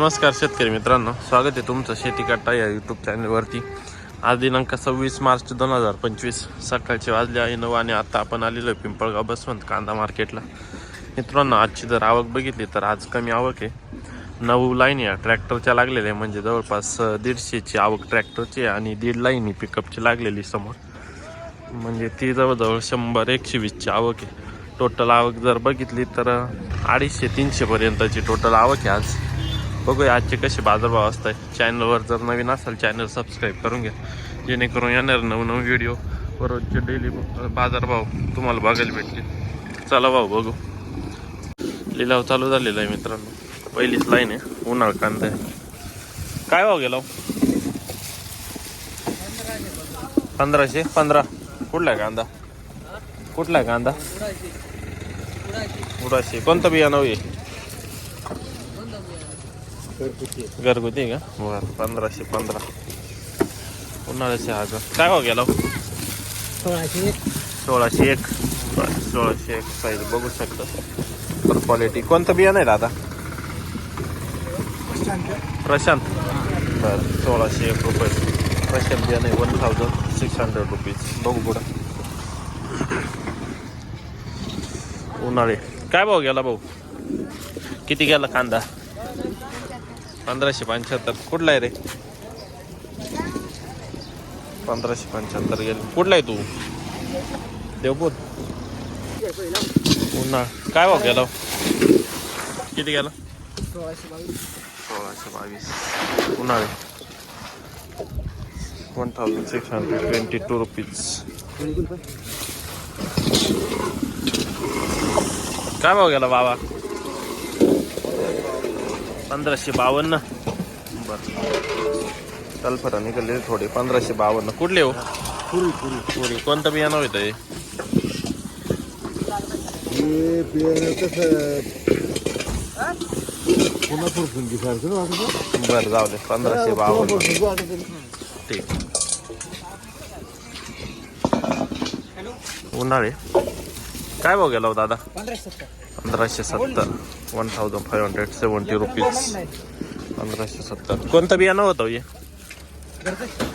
नमस्कार शेतकरी मित्रांनो स्वागत आहे तुमचं शेती कट्टा या यूट्यूब चॅनलवरती आज दिनांक सव्वीस मार्च दोन हजार पंचवीस सकाळचे वाजले आहे नऊ आणि आता आपण आलेलो आहे पिंपळगाव बसवंत कांदा मार्केटला. मित्रांनो आजची जर आवक बघितली तर आज कमी आवक आहे. नऊ लाईन या ट्रॅक्टरच्या लागलेल्या आहे म्हणजे जवळपास दीडशेची आवक ट्रॅक्टरची आहे आणि दीड लाईन ही पिकअपची लागलेली समोर. म्हणजे ती जवळजवळ शंभर एकशे वीसची आवक आहे. टोटल आवक जर बघितली तर अडीचशे तीनशेपर्यंतची टोटल आवक आहे आज. बघूया आजचे कसे बाजारभाव असतात. चॅनलवर जर नवीन असाल चॅनल सबस्क्राईब करून घ्या. जेणेकरून येणार नवनवीन व्हिडिओ रोजचे डेली बाजारभाव तुम्हाला बघायला भेटतील. चला भाऊ बघू. लिलाव चालू झालेला आहे मित्रांनो. पहिलीच लाईन आहे उन्हाळ कांदा आहे. काय भाव गेला हो? पंधराशे? पंधरा. कुठला आहे कांदा? कुठला आहे कांदा? उडाशे. कोणतं बियाणं हो आहे घरगुती. का? बर पंधराशे पंधरा. उन्हाळ्याचे का काय भाव गेला? सोळाशे एक. सोळाशे एक. सोळाशे एक साईज बघू शकता. तर क्वालिटी कोणतं बियाणं आहे दादा? प्रशांत. बरं सोळाशे एक रुपये. प्रशांत बियाणं आहे one thousand six hundred rupees बघू पुढं. उन्हाळे. काय भाव गेला भाऊ? किती गेला कांदा? पंधराशे पंच्याहत्तर. कुठला आहे रे? पंधराशे पंच्याहत्तर गेले. कुठला आहे तू? देवपूर. पुन्हा काय भाव गेला? किती गेला? सोळाशे बावीस. सोळाशे बावीस उन्हाळे. One thousand six hundred twenty two rupees काय भाव गेला बाबा? पंधराशे बावन्न. बर. तलफरा निघाले थोडे पंधराशे बावन्न. कुठले हो? पुरी पुरी. पुरी. कोणतं बियाणं होतं हे? हे बियाणं कसं पुन्हा फुरफुंगी सारखं ना वाटतं बरं जाऊ दे. पंधराशे बावन्न. फुरफुंगी वाटत ठीक. उन्हाळे. काय भाव गेला हो दादा? पंधराशे सत्तर. पंधराशे सत्तर. One thousand five hundred seventy rupees पंधराशे सत्तर. कोणतं बियाणं होतं हे?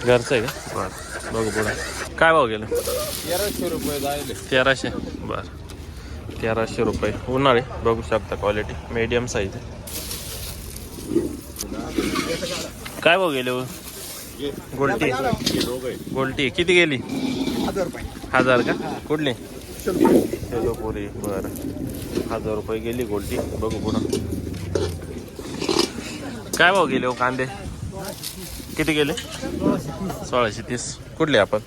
घरचं आहे का? बरं. बघू पुढे. काय भाव गेलं? तेराशे रुपये जायले. तेराशे? बरं. तेराशे रुपये. उन्हाळे बघू शकता क्वालिटी मीडियम साईज आहे काय भाव गेले हो? गोल्टी. गोल्टी. किती गेली? हजार का? कुठली? सेलोपुरी बरं. हजार रुपये गेली गोल्टी बघू पुढं. काय भाव गेले हो कांदे? किती गेले? सोळाशे तीस. कुठले आपण?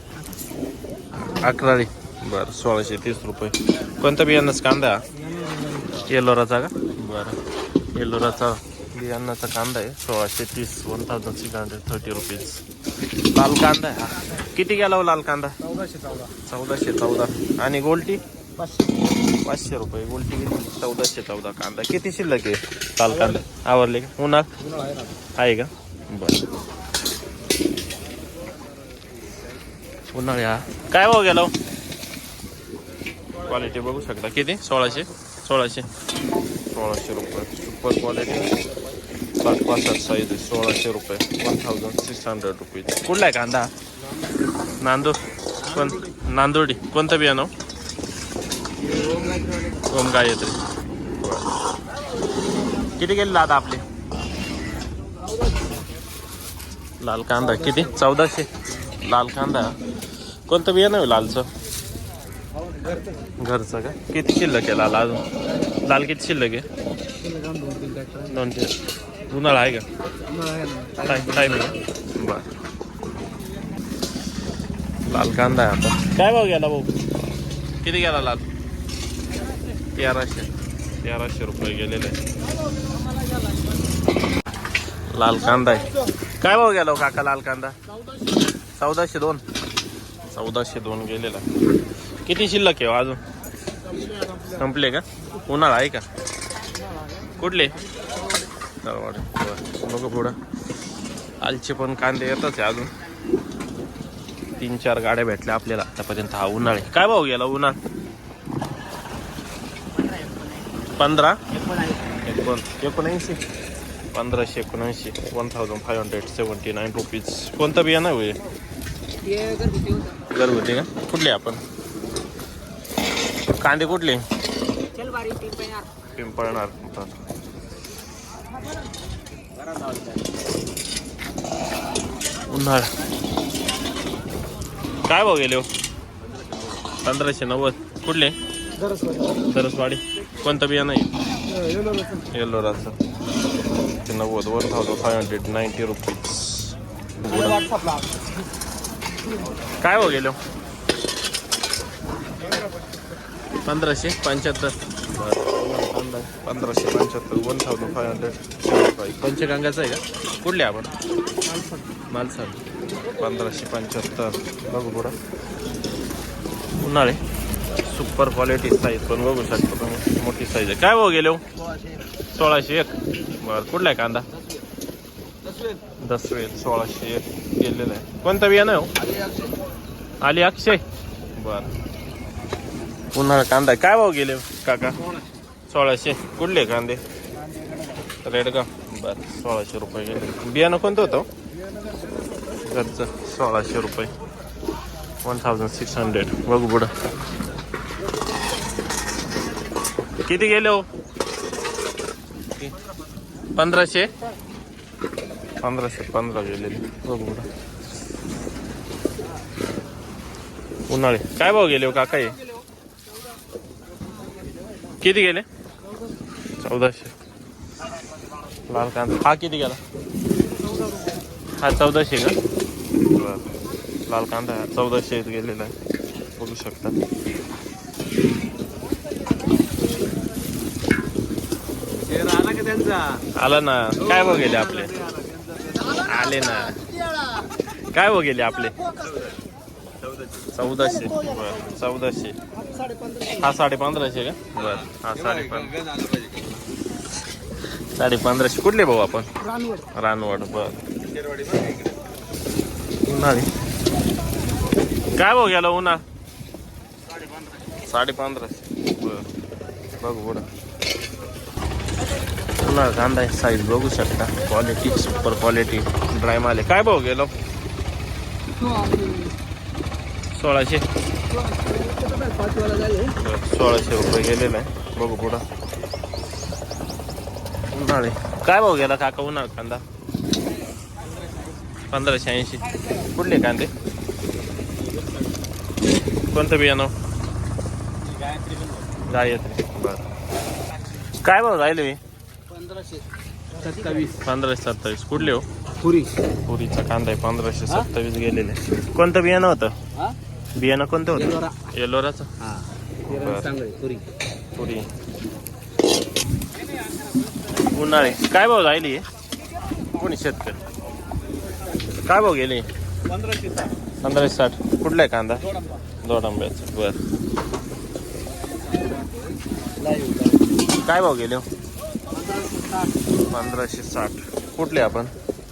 अकराळी. बरं सोळाशे तीस रुपये. कोणता बियाणाचा कांदा? येलोराचा का? बरं. येलोराचा बियाणाचा कांदा आहे. सोळाशे तीस. One thousand six hundred thirty rupees. लाल कांदा आहे हा. किती गेला हो लाल कांदा? चौदाशे चौदा. चौदाशे चौदा. आणि गोल्टी? पाचशे. रुपये. गोल्टी किती चौदाशे चौदा कांदा. किती शिल्लक आहे? लाल कांदा. आवरले का? उन्हात? आहे का? बरं. उन्हाळी हा काय भाव गेला क्वालिटी बघू शकता. किती? सोळाशे? सोळाशे. सोळाशे रुपये. सुपर क्वालिटी सात पासष्ट साईज आहे सोळाशे रुपये one thousand six hundred rupees कुठला आहे कांदा नांदूर कोण नांदोडी कोणतं बियाणं ओम गायत्री किती गेले दादा आपले लाल कांदा किती चौदाशे लाल कांदा कोणतं बियाणं आहे लालचं घरचं का किती शिल्लक आहे लाल अजून लाल किती शिल्लक आहे दोन तीन ट्रॅक्टर दोन तीन उन्हाळा आहे का? टाईम टाईम बर. लाल कांदा आहे आता. काय भाव गेला भाऊ? किती गेला लाल? तेराशे. तेराशे रुपये गेलेले. लाल कांदा आहे. काय भाव गेला हो काका लाल कांदा? चौदाशे दोन. चौदाशे दोन गेलेला. किती शिल्लक आहे हो अजून? संपले का? उन्हाळा आहे का? कुठले? दरवाडे बरं बघू पुढं. आलचे पण कांदे येतच आहे अजून. तीन चार गाड्या भेटल्या आपल्याला आतापर्यंत. हा उन्हाळे. काय भाव गेला उन्हाळ? पंधरा? एकोण एकोणऐंशी. पंधराशे एकोणऐंशी. One thousand five hundred seventy nine rupees कोणतं बियाणं होईल घरगुती का? कुठले आपण? कांदे कुठले? पिंपळणार उन्हाळा. काय भाव गेले हो? पंधराशे नव्वद. कुठले? सरसवाडी. कोणतं बियाणं आहे? येल्लोराचं ते नव्वद. One thousand five hundred ninety rupees काय हो गेलो पंधराशे पंच्याहत्तर. पंधराशे. पंच्याहत्तर वन थाउजंड फाय हंड्रेड पंचगंगाचं आहे का? कुठले आपण? मालसाड. पंधराशे पंच्याहत्तर. बघू पुढं. उन्हाळे. सुपर क्वालिटी साईज पण बघू शकतो तुम्ही. मोठी साईज आहे. काय भाऊ गेलो सोळाशे एक. बरं कुठला आहे कांदा? दसवे सोळाशे एक गेलेला आहे. कोणतं बियाणं हो? आली अक्षय. बर. उन्हाळा कांदा. काय भाव गेले काका? सोळाशे. कुठले कांदे? रेड का? बर सोळाशे रुपये गेले. बियाणं कोणतं होतं? घरचं सोळाशे रुपये. वन थाउजंड सिक्स हंड्रेड बघू बुडं किती गेले हो? पंधराशे? पंधराशे पंधरा गेलेले बघू पुढं. उन्हाळे. काय भाव गेले हो काका हे? किती गेले? चौदाशे. लाल कांदा. हा किती गेला? हा चौदाशे का? बरं. लाल कांदा हा चौदाशे गेलेला आहे. बघू शकता. आला ना. काय बघेले गेले आपले? आले ना. काय बघेले गेले आपले? चौदाशे. बरं. चौदाशे. हा साडे पंधराशे का? बर. हा साडे पंधरा साडे पंधराशे कुठले भाऊ आपण? रानवड रानवड बर. उन्हाळी. काय भाऊ गेला उन्हा साडे पंधराशे बर. बघू पुढं. कांदा आहे साईज बघू शकता. क्वालिटी सुपर क्वालिटी ड्राय माल काय भाऊ गेलो? सोळाशे. सोळाशे रुपये गेलेलं आहे. बघू पुढं. उन्हाळे. काय भाऊ गेला काका उन्हाळ कांदा? पंधराशे ऐंशी. कुठले कांदे? कोणतं बियाणं? गायत्री. बरं. काय भाऊ राहिले? मी पंधराशे सत्तावीस. पंधराशे सत्तावीस. कुठले हो? पुरी. पुरीचा कांदा आहे पंधराशे सत्तावीस गेलेले. कोणतं बियाणं होतं? बियाणं कोणतं. होतं? येलोराचं हा. पुरी. पुरी. उन्हाळे. काय भाव राहिली? कोणी शेतकरी काय भाव गेले? पंधराशे पंधराशे साठ. कुठला आहे कांदा? दोडांब्याचा बर. काय भाव गेले हो? पंधराशे साठ. कुठले आपण?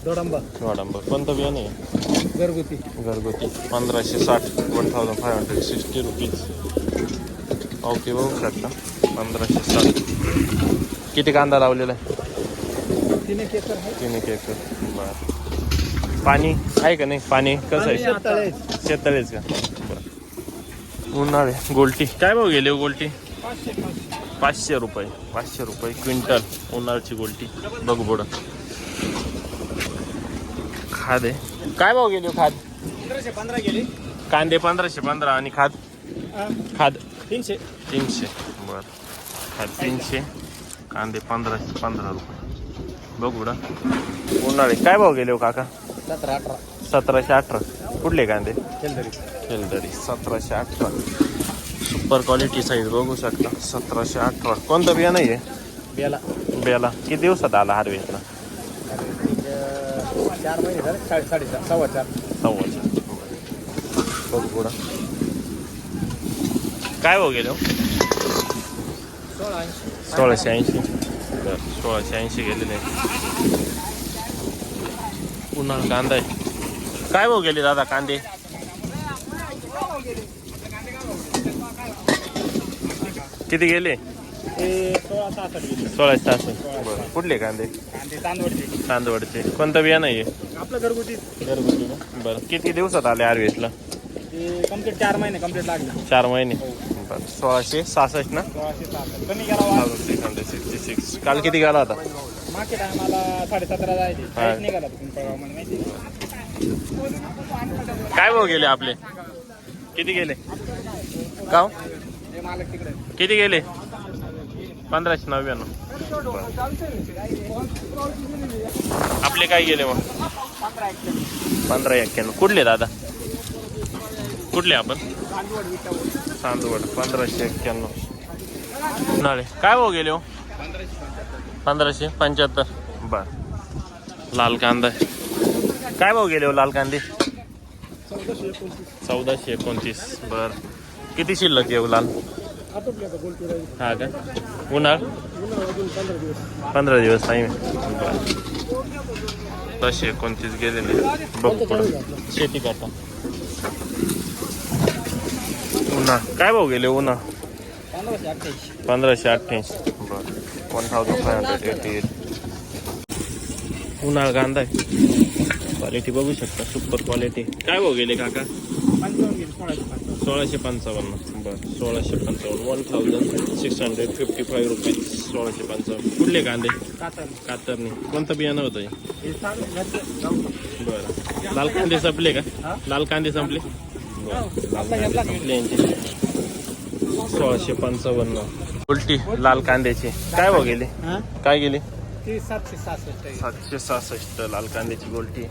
दोडंबा दोडांबा कोणतं बियाणं आहे? घरगुती. घरगुती. पंधराशे साठ. One thousand five hundred sixty rupees okay बघू शकता. पंधराशे साठ. किती कांदा लावलेला आहे? तीन एक एकर आहे. तीन एक एकर. बरं. पाणी आहे का नाही? पाणी कसं आहे? शेततळे. शेततळेच का? बरं. उन्हाळे गोलटी. काय भाव गेले हो गोलटी? पाचशे रुपये. पाचशे रुपये क्विंटल उन्हाळची गोलटी. बघू पुढं खाद आहे. काय भाव गेले हो खाद? पंधराशे पंधरा गेले. कांदे पंधराशे पंधरा. आणि खाद? खाद. तीनशे. तीनशे. बर. खाद तीनशे. कांदे पंधराशे पंधरा रुपये. बघू ना उन्हाळे. काय भाव गेले हो काका? सतरा अठरा. सतराशे अठरा. कुठले कांदे? केलदरी. सतराशे अठरा. सुपर क्वालिटी साईज बघू शकता. सतराशे अठरा. कोणतं बियाणं आहे बेला बेला किती दिवसात आला हार्वेस्टला चार महिने झाले. साडे साडेचार सव्वा चार. काय भाव गेले हो? सोळा ऐंशी. सोळाशे ऐंशी. सोळाशे ऐंशी गेलेले. उन्हाळा कांदा आहे काय भाव गेले दादा कांदे किती गेले सोळाशे बरं कुठले कांदे तांदवडचे कोणतं बियाणं आहे आपलं घरगुती घरगुती ना बरं किती दिवसात आले कंप्लीट चार महिने कंप्लीट लागले चार महिने बरं सोळाशे सहासष्ट ना? सिक्स हंड्रेड सिक्स्टी सिक्स काल किती गेला होता? मागच्या टायमाला साडेसतरा जायचे. काहीच निघाला पिंपळगावमध्ये माहिती आहे? काय भाऊ गेले आपले? किती गेले? गाव? ते मालक तिकडे. किती गेले? पंधराशे नव्याण्णव. आपले काय गेले मग? पंधरा एक्क्याण्णव. कुठले दादा? कुठले आपण? चांदवड पंधराशे एक्क्याण्णव. नाळे काय भाऊ गेले हो? पंधराशे पंच्याहत्तर. बर. लाल कांदा. काय भाऊ गेले हो लाल कांदे? चौदाशे एकोणतीस. बर. किती शिल्लक येऊ लाल? हा का? उन्हाळ? पंधरा दिवस टाईम दशे एकोणतीस गेलेले बघ पुढं. शेती करता. उन्हा. काय भाऊ गेले उन्हा? पंधराशे अठ्ठ्याऐंशी. बरं. One thousand five hundred eighty eight उन्हाळ कांदा आहे. क्वालिटी बघू शकता सुपर क्वालिटी काय भाऊ गेले काका? सोळाशे पंचावन्न. बरं सोळाशे पंचावन्न. One thousand six hundred fifty five rupees सोळाशे पंचावन्न. कुठले कांदे? कातर कातरणी. कोणतं बियाणं होतं. बरं. लाल कांदे संपले का? लाल कांदे संपले? सोळाशे पंचावन्न. उलटी लाल कांद्याची. काय भाव गेले? काय गेले? सातशे सहासष्ट सातशे सहासष्ट लाल कांद्याची गोलटी.